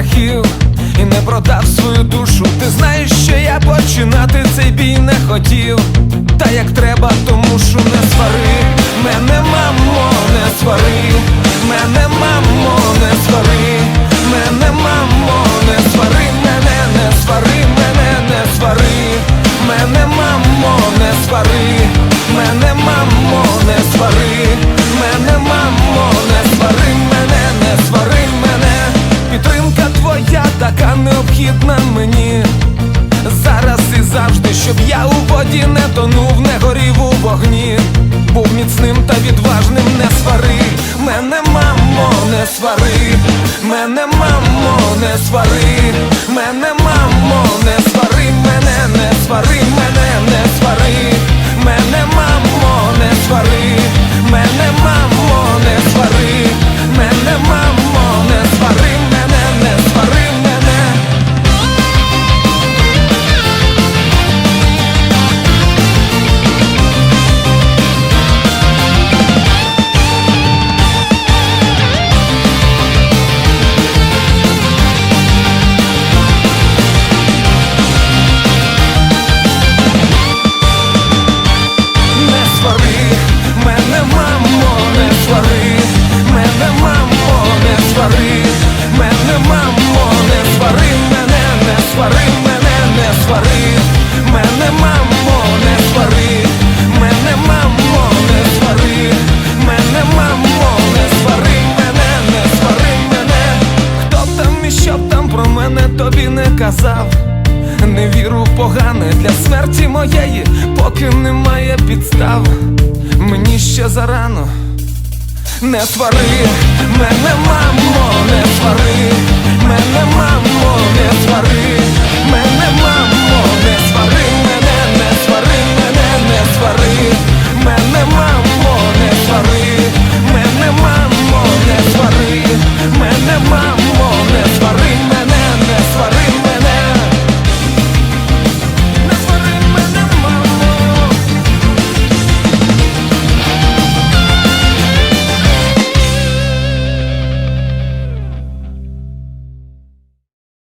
страхів і не продав свою душу. Ти знаєш, що я починати цей бій не хотів. Та як треба, тому що не свари, мене мамо, не свари. Необхідна мені. Зараз і завжди, щоб я у воді не тонув, не горів у вогні. Був міцним та відважним, не свари. Мене, мамо, не свари. Мене, мамо, не свари. Мене, мамо, мене тобі не казав. Не віру погане для смерті моєї, поки немає підстав. Мені ще зарано. Не твари мене мамо, не твари, мене мамо, не свари,